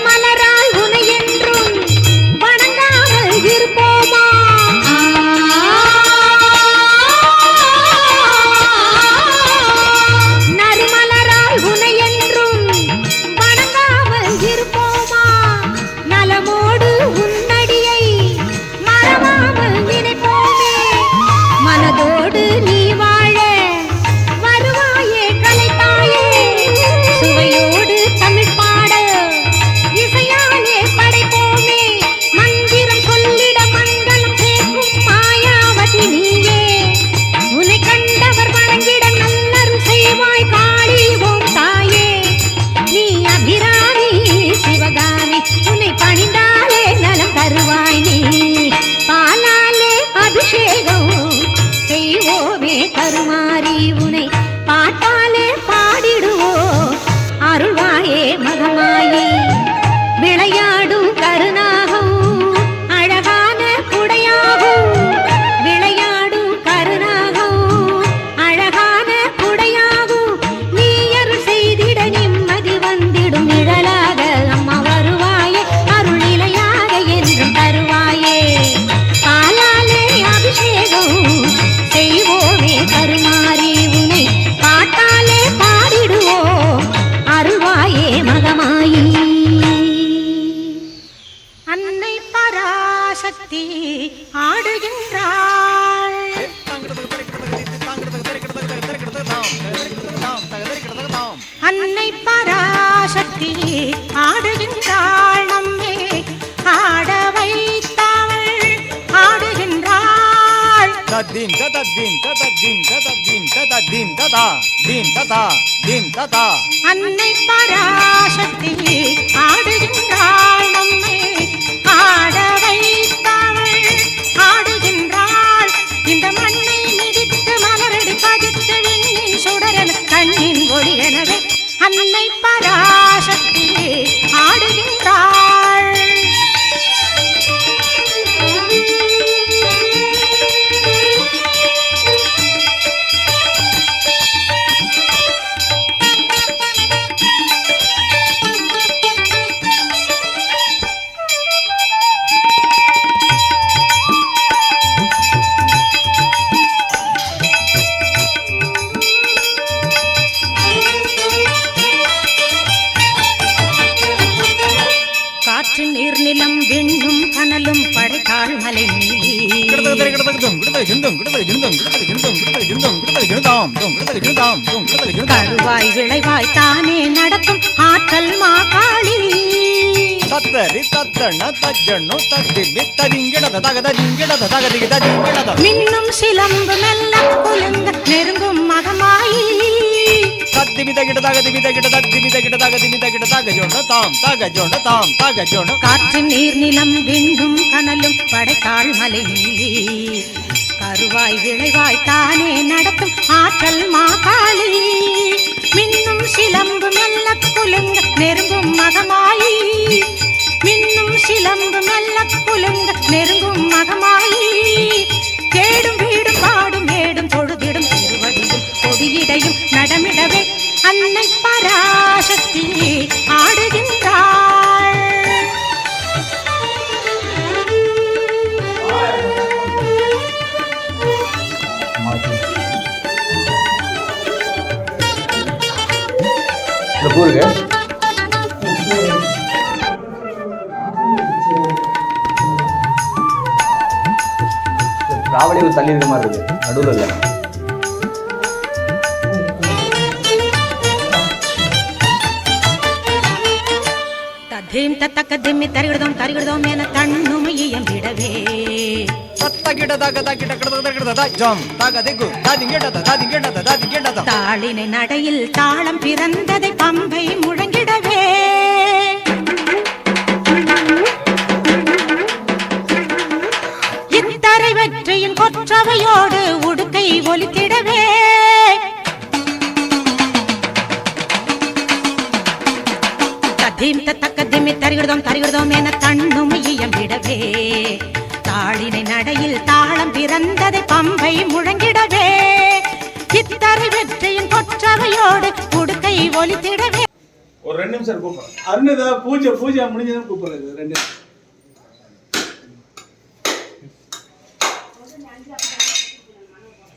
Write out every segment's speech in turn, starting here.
hermana. ஆட்டி ஆடுகின்றாள் நம்மே. ஆட வைத்தவள் ஆடுகின்றாள். தத்தின் தத்தின் தத்தின் தத்தின் தத்தின் ததா தீன் ததா தீன் ததா அன்னை பராசக்தி ஆடுகின்றாள் நம்மை. ஆட வைத்தவள் ஆடுகின்றாள். இந்த மண்ணை மிதித்து மலரடி பதித்து விண்ணின் சுடரன் கண்ணின் ஒளி எனவே அன்னை பரா தும் கருவாய் விளைவாய் தானே நடக்கும் ஆற்றல் மாகாளி. தத்தரி தத்தண்ண தஜ்ஜண்ணு தத்திமி ததிங்கிடத தகத திங்கிடத தகதிகி ததிங்கிடத மின்னும் சிலம்பு மெல்ல குலுங்க நெருங்கும் மகமாயி. தத்திமி தகிட தகதிமி தகிட தத்திமி தகிட தகதிமி தகிட தகஜொண்ணு தாம் தகஜொண்ணு தாம் தகஜொண்ணு காற்று நீர் நிலம் விண்ணும் கனலும் படைத்தாள் மலை. அருவாய் விளைவாய் தானே நடக்கும் ஆற்றல் மாகாளி. மின்னும் சிலம்பு மெல்ல குலுங்க நெருங்கும் மகமாயி. மின்னும் சிலம்பு மெல்ல குலுங்க நெருங்கும் மகமாயி. கேடும் வீடும் பாடும் மேடும் தொழுதிடும் திருவடியும் கொடியிடையும் நடமிடவே அன்னை பரா நடுவில் தள்ளி இருக்க மாதிரி இருக்குது நடுவில் இல்லை. தீம் தத்தக்க திம்மி தருகிடுதோம் தருகிடுதோம் என தண்ணும் இயம்பிடவே தாளினை நடையில் தாளம் பிறந்ததை பம்பை முழங்கிடவே வெற்றியின் கொற்றவையோடு உடுக்கை ஒலித்திடவே. தத்தீம் தத்தக்க திம்மி தருகிடுதோம் தருகிடுதோம் என தன்னுமையம் இயம்பிடவே. தாளினை நடையில் தாளம் பிறந்ததை பம்பை முழங்கிடவே. இத்தரை வெற்றியின் கொற்றவையோடு உடுக்கை ஒலித்திடவே. ஒரு ரெண்டு நிமிஷம் கூப்பிடுறேன் அருணதா பூஜை பூஜை முடிஞ்சதும் கூப்பிடுறது ரெண்டு நிமிஷம்.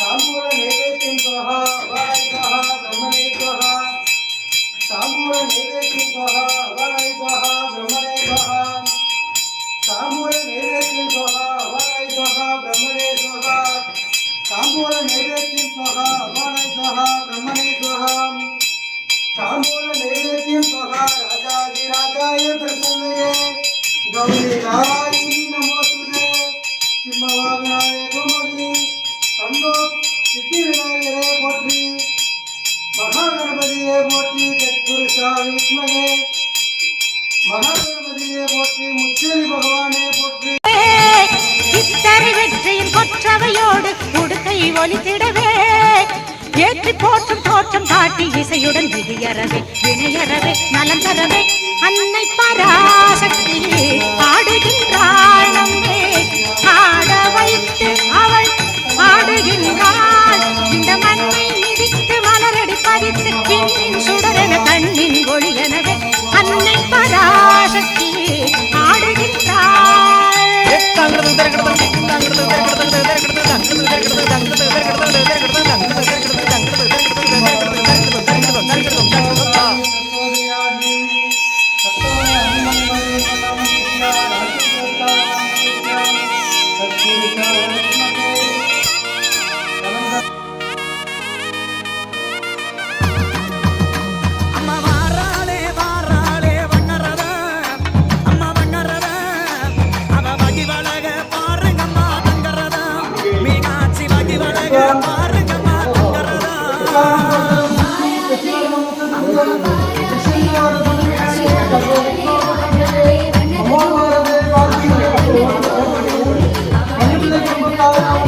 ताम्बूलनैवेद्यं स्वाहा वाय स्वाहा ब्रह्मणे स्वाहा ताम्बूलनैवेद्यं स्वाहा वाय स्वाहा ब्रह्मणे स्वाहा ताम्बूलनैवेद्यं स्वाहा वाय स्वाहा ब्रह्मणे स्वाहा ताम्बूलनैवेद्यं स्वाहा वाय स्वाहा ब्रह्मणे स्वाहा ताम्बूलनैवेद्यं स्वाहा राजाधिराजाय प्रसन्नये। गौरीराय விநாயகரே போற்றி மகாகணபதியே போற்றி தத்புருஷா விஷ்மகே மகாகணபதியே போற்றி முச்சேரி பகவானே போற்றி. இத்தரை வெற்றியின் கொற்றவையோடு உடுக்கை ஒலித்திடவே. ஏற்றி போற்றும் தோற்றம் காட்டி இசையுடன் விதியறவே வினையறவே நலம் தரவே. அன்னை பராசக்தி ஆடுகின்றாள் நம்மே. ஆட வைத்து அவள் ஆடுகின்றாள் இந்த மண்ணை மிதித்து மலரடி பதித்து விண்ணின் சுடரென கண்ணின் ஒளியெனவே அன்னை பராசக்தி ஆடுகின்றாள் Oh,